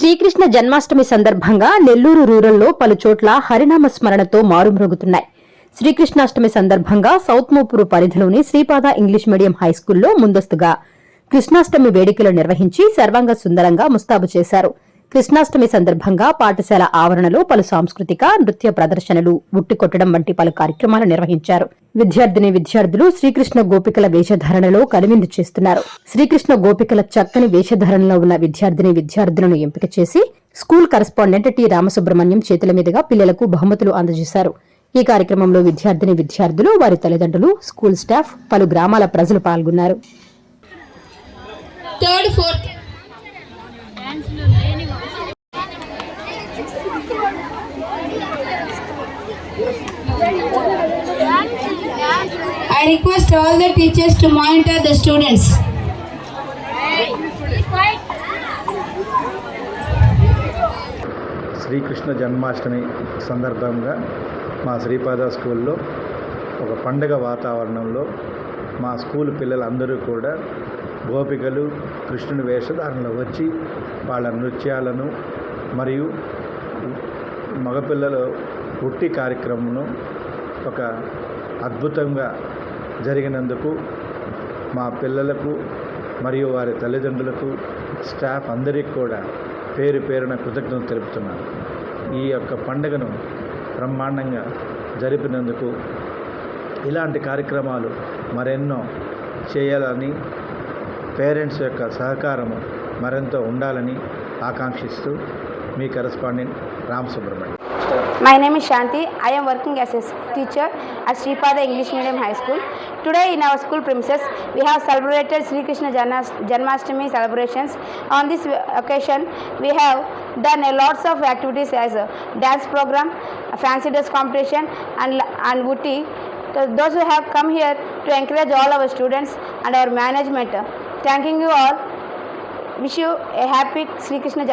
శ్రీకృష్ణ జన్మాష్టమి సందర్భంగా నెల్లూరు రూరల్లో పలు చోట్ల హరినామ స్మరణతో మారుమ్రోగుతున్నాయి శ్రీకృష్ణాష్టమి సందర్భంగా సౌత్ మోపూరు పరిధిలోని శ్రీపాద ఇంగ్లీష్ మీడియం హైస్కూల్లో ముందస్తుగా కృష్ణాష్టమి వేడుకలు నిర్వహించి సర్వాంగ సుందరంగా ముస్తాబు చేశారు. కృష్ణాష్టమి సందర్భంగా పాఠశాల ఆవరణలో పలు సాంస్కృతిక నృత్య ప్రదర్శనలు ఉట్టికొట్టడం వంటి పలు కార్యక్రమాలు నిర్వహించారు. విద్యార్థిని విద్యార్థులు శ్రీకృష్ణ గోపికల వేషధారణలో కనువిందు చేస్తున్నారు. శ్రీకృష్ణ గోపికల చక్కని వేషధారణలో ఉన్న విద్యార్థిని విద్యార్థులను ఎంపిక చేసి స్కూల్ కరస్పాండెంట్ టి. రామసుబ్రహ్మణ్యం చేతుల మీదుగా పిల్లలకు బహుమతులు అందజేశారు. ఈ కార్యక్రమంలో విద్యార్థిని విద్యార్థులు వారి తల్లిదండ్రులు స్కూల్ స్టాఫ్ పలు గ్రామాల ప్రజలు పాల్గొన్నారు. Third fourth I request all the teachers to monitor the students. Sri Krishna Janmashtami సందర్భంగా మా శ్రీపాద స్కూల్లో ఒక పండగ వాతావరణంలో మా స్కూల్ పిల్లలందరూ కూడా గోపికలు కృష్ణుని వేషధారణలో వచ్చి వాళ్ళ నృత్యాలను మరియు మగపిల్లల ఉట్టి కార్యక్రమంను ఒక అద్భుతంగా జరిగినందుకు మా పిల్లలకు మరియు వారి తల్లిదండ్రులకు స్టాఫ్ అందరికీ కూడా పేరు పేరున కృతజ్ఞతలు తెలుపుతున్నాను. ఈ యొక్క పండుగను బ్రహ్మాండంగా జరిపినందుకు ఇలాంటి కార్యక్రమాలు మరెన్నో చేయాలని పేరెంట్స్ యొక్క సహకారము మరెంతో ఉండాలని ఆకాంక్షిస్తూ మీ correspondent Ram Subrahmanyam My name is Shanti. I am working as a teacher at Sripada English Medium High School. Today in our school premises, we have celebrated Sri Krishna Janmashtami celebrations. On this occasion, we have done a lots of activities as a dance program, a fancy dress competition, and and Wutti. So those who have come here to encourage all our students and our management. Thanking you all. Wish you a happy Sri Krishna.